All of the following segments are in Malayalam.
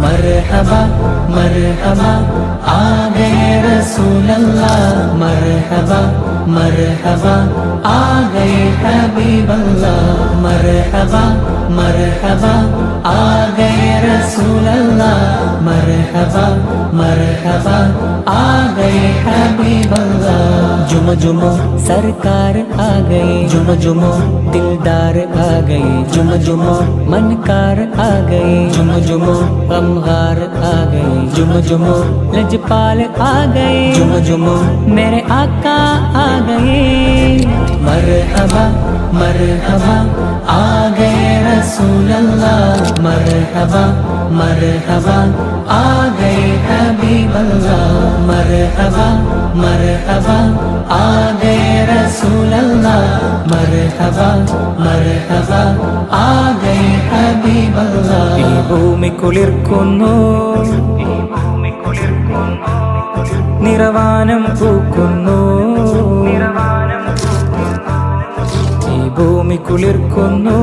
मरहबा मरहबा आ गए रसूल अल्लाह मरहबा मरहबा आ गए हबीब अल्लाह मरहबा मरहबा आ गए रसूल अल्लाह मरहबा मरहबा आ गए हबीब अल्लाह जुम जुमो सरकार आ गए जुम जुमो दिलदार आ गए जुम जुमो मनकार आ गए जुम जुमो गमगार आ गए जुम जुमो लजपाल आ गए जुम जुमो मेरे आका आ गए मरहबा मरहबा आ गए रसूल अल्लाह मरहबा മർഹബ ആ ഗൈ ഹബീബ് അല്ലാ മർഹബ മർഹബ ആ ഗൈ റസൂൽ അല്ലാ മർഹബ മർഹബ ആ ഗൈ ഹബീബ് അല്ലാ ഈ ഭൂമി കുളിർക്കുന്നു. നിറവാനം പൂക്കുന്നു. ഈ ഭൂമി കുളിർക്കുന്നു.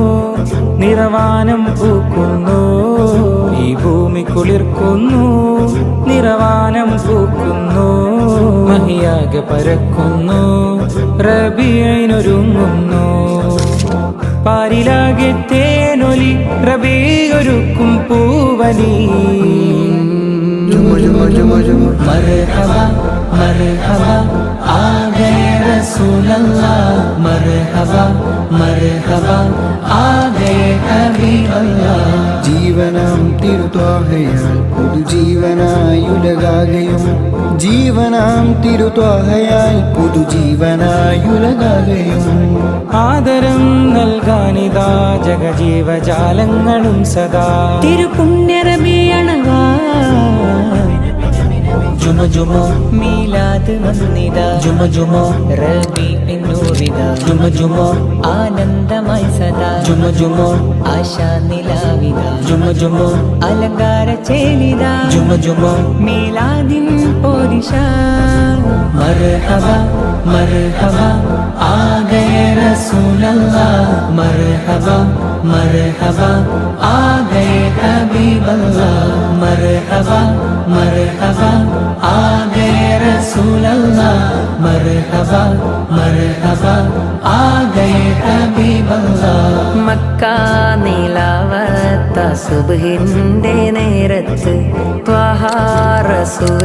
നിറവാനം പൂക്കുന്നു. ഭൂമി കുളിർക്കുന്നു നിറവാനം പൂക്കുന്നു മഹിയാകെ പരക്കുന്നു റബിയനൊരുങ്ങുന്നു പാരിലാകെ തേനൊലി റബിയൊരുക്കും പൂവലി. മരഹവ മരഹവ. റസൂലല്ലാഹ് മർഹബ മർഹബ ആദേ ഹബീബല്ലാഹ് ജീവനാം തിരുത്വാഹയാൽ പുതുജീവനായുലകാകയും ജീവനാം തിരുത്വാഹയാൽ പുതുജീവനായുലകാകയും ആദരം നൽകാനിതാ ജഗജീവജാലങ്ങളും സദാ. തിരുപുണ്യരബിയണവാ ജുമ ജുമ. മീലാദ് വന്നിത. ജുമ ജുമ. റബി പിന്നൂരിത ജുമ ജുമ. ആനന്ദമായി സദാ. ജുമ ജുമ. ആശാ നിലാവിത. ജുമ ജുമ. അലങ്കാര ചേലിത. ജുമ ജുമ. മീലാദിൻ പോരിഷ മർഹബ മർഹബ. ആ ഗയ റസൂലല്ലാ. മർഹബ मरहबा मरहबा आ गए हबीब अल्लाह मरहबा मरहबा आ गए रसूल अल्लाह मरहबा मरहबा आ गए हबीब अल्लाह മക്ക നിലാവത്ത സുബഹിന്റെ നേരത്ത് ത്വഹാറസൂലുള്ള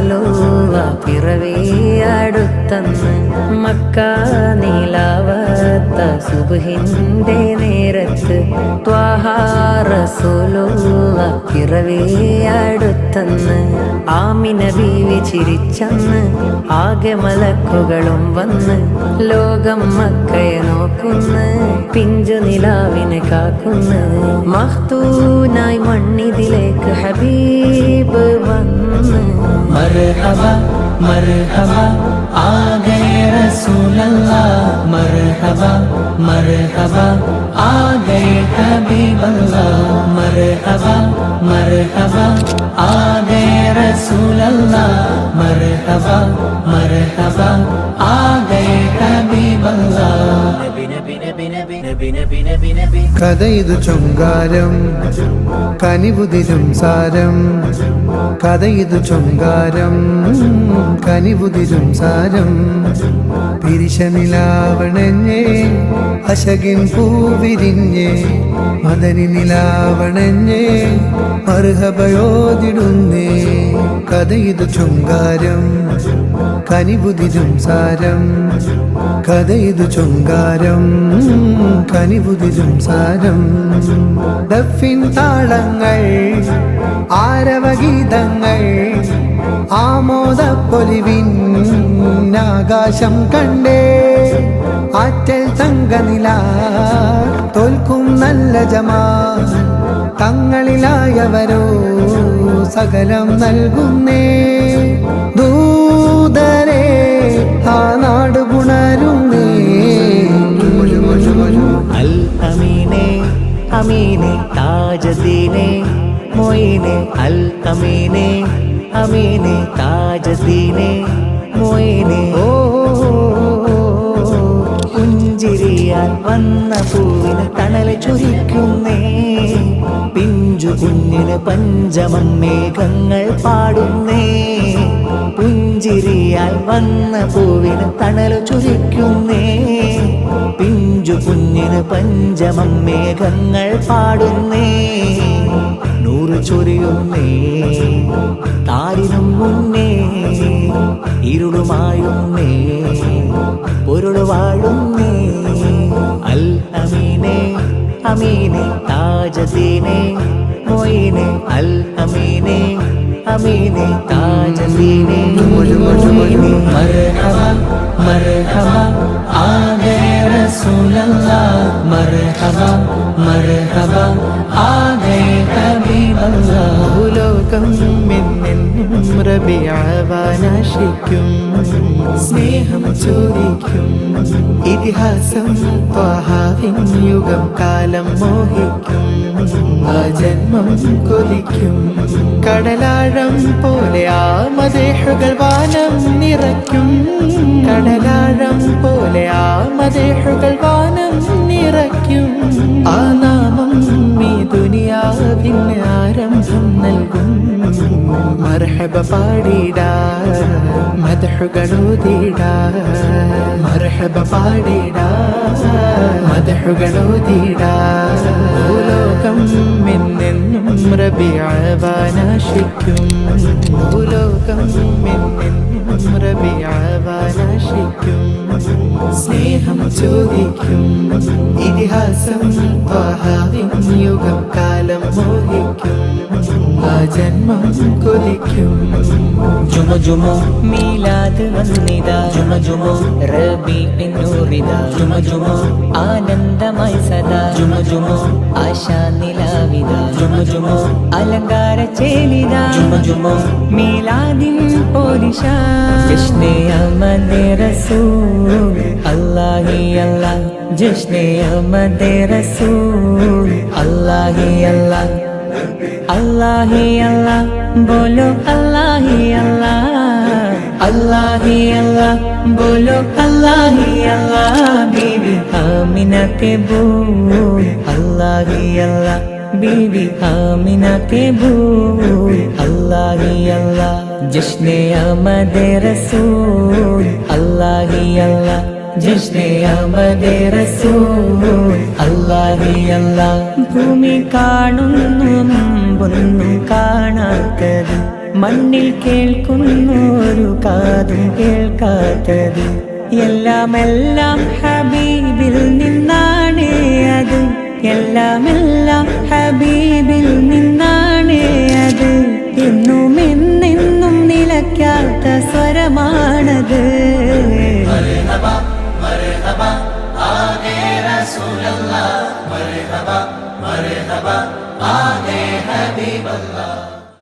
പിറവി അടുത്തന്ന് മക്ക നിലാവത്ത സുബഹിന്റെ നേരത്ത് ത്വഹാറസൂലുള്ള പിറവി അടുത്തന്ന് ആമിന ബീവി ചിരിച്ചന്ന് ആകെ മലക്കുകളും വന്ന് ലോകം മക്കയെ നോക്കുന്ന് പിഞ്ചു നിലാവിനെ കാക്കുന്ന് മഹ്തൂനായി മണ്ണിതിലേക്ക് ഹബീബ് വന്ന്. മർഹബ മർഹബ ആ ഗയ മർഹബ മർഹബ ആ ഗയ ഹബീബല്ലാ മർഹബ മർഹബ ആ ഗയ മർഹബ മർഹബ ആ ഗയ ഹബീബല്ലാ കഥയിതു ചൊങ്കാരം കനിവുതിരും സാരം. കഥയിതു ചൊങ്കാരം കനിവുതിരും സാരം. പിരിശനിലാവണഞ്ഞേ അശകിൻ പൂവിരിഞ്ഞേ മദനി നിലാവണഞ്ഞേ അർഹഭയോതിടുന്നേ കഥയിതു ചൊങ്കാരം കനിവുതിരും സാരം കഥയിതു ചൊങ്കാരം കനിവുതിരും സാരം ഡഫിൻ താളങ്ങൾ ആരവഗീതങ്ങൾ ആമോദപ്പൊലിവിൻ ആകാശം കണ്ടേ. ആറ്റൽ തങ്കനില തോൽക്കും നല്ല ജമാ. തങ്ങളിലായവരോ സകലം നൽകുന്നേ. ദൂതരെ ആ നാട് പുണരുന്നേ അൽ അമീനെ അമീനെ താജദീനെ മൊയിനെ അൽ അമീനെ അമീനെ താജദീനെ മൊയിനെ. ഓ പുഞ്ചിരിയാൽ വന്ന പൂവിന് തണൽ ചൊരിക്കുന്നേ. പിഞ്ചു കുഞ്ഞിന് പഞ്ചമം മേഘങ്ങൾ പാടുന്നേ. പുഞ്ചിരിയാൽ വന്ന പൂവിന് തണൽ ചുരിക്കുന്നേ. പിഞ്ചു കുഞ്ഞിന് പഞ്ചമം മേഘങ്ങൾ പാടുന്നേ. നൂറ് ചൊരിയുന്നേ താരിനും മുന്നേ ഇരുളുമായുന്നേ പൊരുൾ വാഴുന്നേ. അൽ അമീനെ അമീനെ താജദീനെ മൊയിനെ അൽ അമീനെ അമീനെ താജദീനെ മർഹബ മർഹബ ആഗേ റസൂലല്ലാഹ് മർഹബ മർഹബ ആനേ ഹബീബല്ലാഹ് ലോകം എന്നെന്നും റബിയാവാനാശിക്കും. സ്നേഹം ചോദിക്കും ഇതിഹാസം ത്വഹാവിൻ യുഗം കാലം മോഹിക്കും. ആ ജന്മം കൊതിക്കും കടലാഴം പോലെ ആ മദേഹുകൾ വാനം നിറയ്ക്കും. കടലാഴം പോലെ ആ മദേഹുകൾ വാനം നിറയ്ക്കും. ആ നാമം ഈ ദുനിയാവിന് ആരംഭം നൽകും. മർഹബ പാടിടാ മദഹുകളോതിടാ മർഹബ പാടിടാ മദഹുകളോതിടാ ഭൂലോകം റബിയാവാനാശിക്കും ഭൂലോകം റബിയാവാനാശിക്കും സ്നേഹം ചോദിക്കും. ഇതിഹാസം യുഗം കാലം മോഹിക്കും. ജന്മം കൊതിക്കും ജുമ ജുമ. മീലാദ് വന്നിതാ. ജുമ ജുമ. റബി എന്നൂറിതാ ജുമ ജുമ. ആനന്ദമായി സദാ. ജുമ ജുമ. ആശാ നിലാവിത. ജുമ ജുമ. അലങ്കാര ചേലിത. ജുമ ജുമ. മീലാദിൻ പോരിഷ ജശ്നെ അഹമ്മദ് റസൂൽ. അല്ലാഹി അല്ലാഹ്. ജശ്നെ അഹമ്മദ് റസൂൽ. അല്ലാഹി അല്ലാഹ്. আল্লাহ আল্লাহ, বলো আল্লাহ আল্লাহ। আল্লাহ আল্লাহ, বলো আল্লাহ আল্লাহ। বিবি আমিনাকে বল, আল্লাহ আল্লাহ, বিবি আমিনাকে বল। আল্লাহ আল্লাহ জশ্নে আমাদের রসুল, আল্লাহ আল্লাহ। अल्लाह ही अल्लाह जश्न आमद रसूल अल्लाह ही अल्लाह ജിഷ്ണെ അമദേ റസൂൽ അല്ലാഹി അല്ലാഹ് ഭൂമി കാണുന്നു മുമ്പൊന്നും കാണാത്തത് മണ്ണിൽ കേൾക്കുന്നു ഒരു കാതും കേൾക്കാത്തത് എല്ലാം എല്ലാം ഹബീബിൽ നിന്നാണ് അത് എല്ലാം എല്ലാം ഹബീബിൽ നിന്നാണ് അത് رسول الله مرحبا مرحبا آه حبيب الله